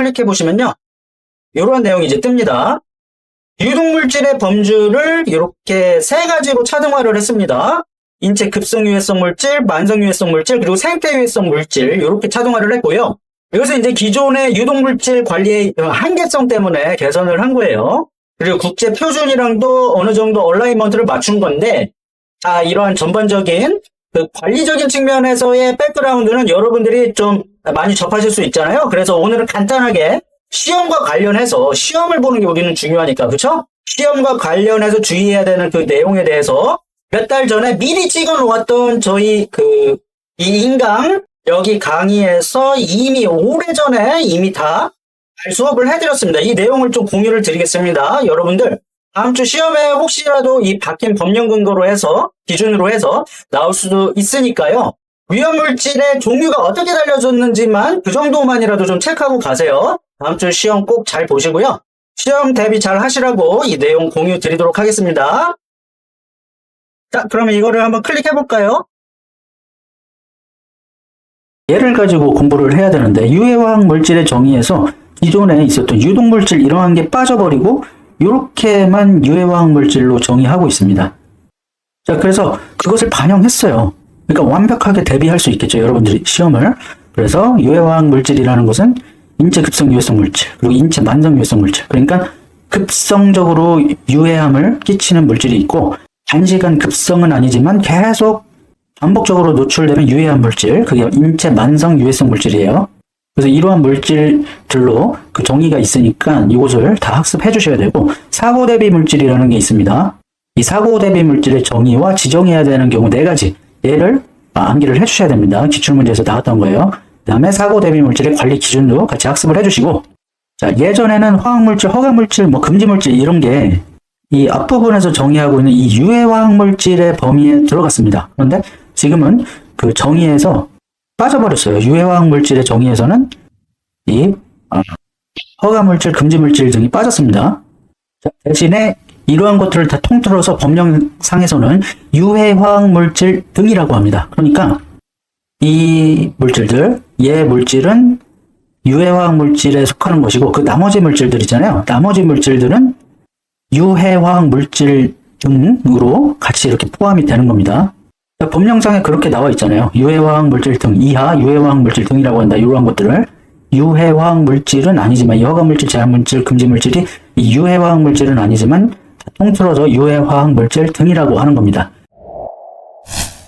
클릭해 보시면요. 이러한 내용이 이제 뜹니다. 유독물질의 범주를 이렇게 세 가지로 차등화를 했습니다. 인체 급성 유해성 물질, 만성 유해성 물질, 그리고 생태 유해성 물질 이렇게 차등화를 했고요. 이것은 이제 기존의 유독물질 관리의 한계성 때문에 개선을 한 거예요. 그리고 국제 표준이랑도 어느 정도 얼라이먼트를 맞춘 건데, 자, 이러한 전반적인 그 관리적인 측면에서의 백그라운드는 여러분들이 좀 많이 접하실 수 있잖아요. 그래서 오늘은 간단하게 시험과 관련해서 시험을 보는 게 우리는 중요하니까, 그렇죠? 시험과 관련해서 주의해야 되는 그 내용에 대해서 몇 달 전에 미리 찍어 놓았던 저희 그 이 인강 여기 강의에서 이미 오래전에 이미 다 수업을 해드렸습니다. 이 내용을 좀 공유를 드리겠습니다. 여러분들 다음 주 시험에 혹시라도 이 바뀐 법령 근거로 해서 기준으로 해서 나올 수도 있으니까요. 위험물질의 종류가 어떻게 달려졌는지만 그 정도만이라도 좀 체크하고 가세요. 다음 주 시험 꼭 잘 보시고요. 시험 대비 잘 하시라고 이 내용 공유 드리도록 하겠습니다. 자, 그러면 이거를 한번 클릭해 볼까요? 얘를 가지고 공부를 해야 되는데 유해화학 물질의 정의에서 기존에 있었던 유독물질 이러한 게 빠져버리고 이렇게만 유해화학 물질로 정의하고 있습니다. 자, 그래서 그것을 반영했어요. 그러니까 완벽하게 대비할 수 있겠죠, 여러분들이 시험을. 그래서 유해화학 물질이라는 것은 인체 급성 유해성 물질, 그리고 인체 만성 유해성 물질. 그러니까 급성적으로 유해함을 끼치는 물질이 있고 단시간 급성은 아니지만 계속 반복적으로 노출되는 유해한 물질, 그게 인체 만성 유해성 물질이에요. 그래서 이러한 물질들로 그 정의가 있으니까 이것을 다 학습해 주셔야 되고 사고 대비 물질이라는 게 있습니다. 이 사고 대비 물질의 정의와 지정해야 되는 경우 네 가지 얘를 아, 암기를 해 주셔야 됩니다. 기출문제에서 나왔던 거예요. 그 다음에 사고 대비 물질의 관리 기준도 같이 학습을 해 주시고 자 예전에는 화학물질, 허가물질, 뭐 금지물질 이런 게 이 앞부분에서 정의하고 있는 이 유해화학물질의 범위에 들어갔습니다. 그런데 지금은 그 정의에서 빠져버렸어요. 유해화학물질의 정의에서는 이 어, 허가물질, 금지물질 등이 빠졌습니다. 자, 대신에 이러한 것들을 다 통틀어서 법령상에서는 유해화학 물질 등이라고 합니다. 그러니까 이 물질들, 얘 물질은 유해화학 물질에 속하는 것이고 그 나머지 물질들 있잖아요. 나머지 물질들은 유해화학 물질 등으로 같이 이렇게 포함이 되는 겁니다. 법령상에 그렇게 나와 있잖아요. 유해화학 물질 등 이하 유해화학 물질 등이라고 한다. 이러한 것들을 유해화학 물질은 아니지만 이 허가 물질, 제한 물질, 금지 물질이 이 유해화학 물질은 아니지만 통틀어서 유해화학 물질 등이라고 하는 겁니다.